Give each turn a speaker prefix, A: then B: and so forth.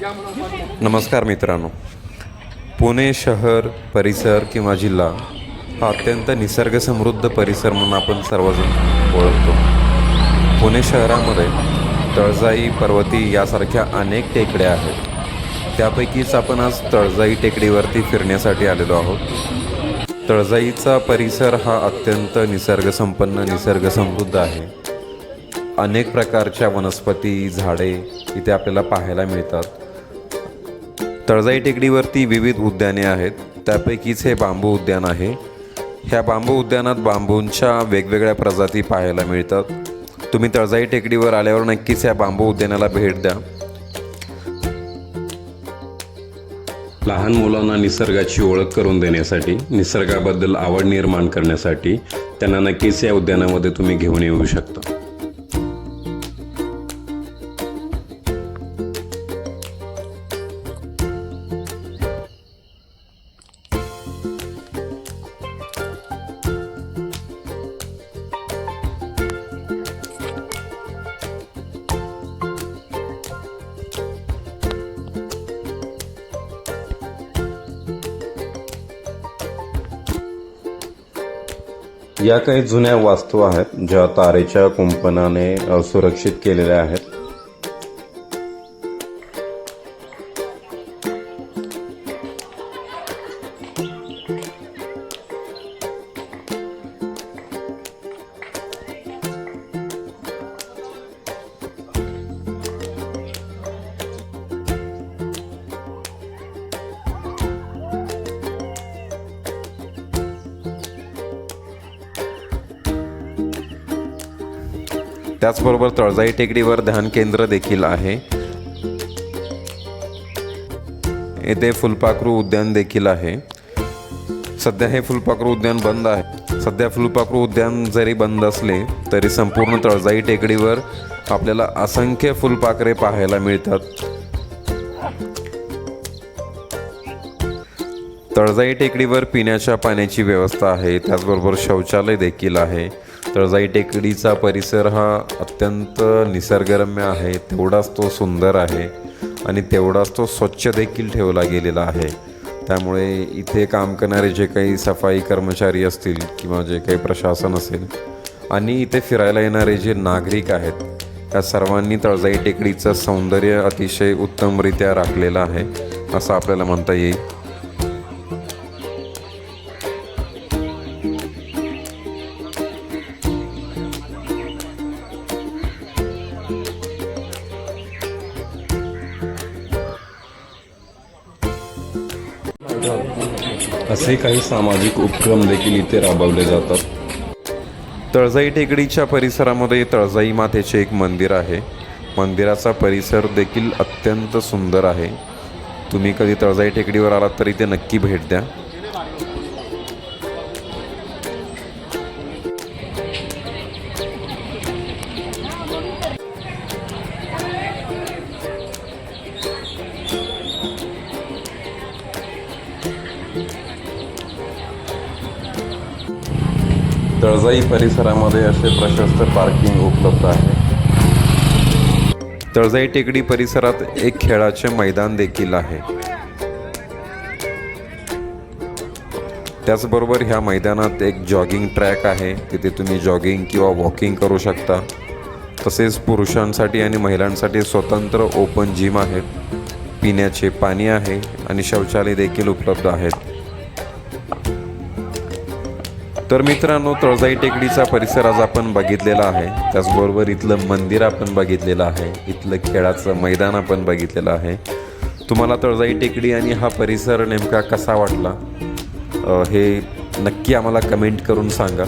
A: नमस्कार मित्रांनो. पुणे शहर परिसर किंवा जिल्हा हा अत्यंत निसर्गसमृद्ध परिसर म्हणून आपण सर्वजण ओळखतो. पुणे शहरामध्ये तळजाई पर्वती यासारख्या अनेक टेकड्या आहेत. त्यापैकीच आपण आज तळजाई टेकडीवरती फिरण्यासाठी आलेलो आहोत. तळजाईचा परिसर हा अत्यंत निसर्गसंपन्न निसर्गसमृद्ध आहे. अनेक प्रकारच्या वनस्पती झाडे इथे आपल्याला पाहायला मिळतात. तळजाई टेकडीवरती विविध उद्याने आहेत. त्यापैकीच हे बांबू उद्यान आहे. ह्या बांबू उद्यानात बांबूंच्या वेगवेगळ्या प्रजाती पाहायला मिळतात. तुम्ही तळजाई टेकडीवर आल्यावर नक्कीच या बांबू उद्यानाला भेट द्या. लहान मुलांना निसर्गाची ओळख करून देण्यासाठी निसर्गाबद्दल आवड निर्माण करण्यासाठी त्यांना नक्कीच या उद्यानामध्ये तुम्ही घेऊन येऊ शकता. या काही जुन्या वास्तू आहेत ज्या तारेच्या कुंपणाने सुरक्षित केलेल्या आहेत. त्याचबरोबर तळजाई टेकडीवर ध्यान केंद्र देखील आहे. येथे फुलपाखरू उद्यान देखील आहे. सध्या हे फुलपाखरू उद्यान बंद आहे. सध्या फुलपाखरू उद्यान जरी बंद असले तरी संपूर्ण तळजाई टेकडीवर आपल्याला असंख्य फुलपाखरे पाहायला मिळतात. तळजाई टेकडीवर पिण्याच्या पाण्याची व्यवस्था आहे. त्याचबरोबर शौचालय देखील आहे. तळजाई टेकडीचा परिसर हा अत्यंत निसर्गरम्य आहे. तेवढाच तो सुंदर आहे आणि तेवढाच तो स्वच्छ देखील ठेवला गेलेला आहे. त्यामुळे इथे काम करणारे जे काही सफाई कर्मचारी असतील किंवा जे काही प्रशासन असेल आणि इथे फिरायला येणारे जे नागरिक आहेत त्या सर्वांनी तळजाई टेकडीचं सौंदर्य अतिशय उत्तमरित्या राखलेलं आहे असं आपल्याला म्हणता येईल. हो. असे काही सामाजिक उपक्रम देखील इथे राबवले जातात. तळजाई टेकडीच्या परिसरामध्ये तळजाई मातेचे एक मंदिर आहे. मंदिराचा परिसर देखील अत्यंत सुंदर आहे. तुम्ही कधी तळजाई टेकडीवर आलात तरी ते नक्की भेट द्या. तळजाई परिसरामध्ये असे प्रशस्त पार्किंग उपलब्ध आहे. तळजाई टेकडी परिसरात एक खेळाचे मैदान देखील आहे. त्याचबरोबर ह्या मैदानात एक जॉगिंग ट्रॅक आहे. तिथे तुम्ही जॉगिंग किंवा वॉकिंग करू शकता. तसेच पुरुषांसाठी आणि महिलांसाठी स्वतंत्र ओपन जिम आहेत पिण्याचे पाणी आहे आणि शौचालय देखील उपलब्ध आहेत. तर मित्रांनो तळजाई टेकडीचा परिसर आज आपण बघितलेला आहे. त्याचबरोबर इथलं मंदिर आपण बघितलेलं आहे. इथलं खेळाचं मैदान आपण बघितलेलं आहे. तुम्हाला तळजाई टेकडी आणि हा परिसर नेमका कसा वाटला? हे नक्की आम्हाला कमेंट करून सांगा.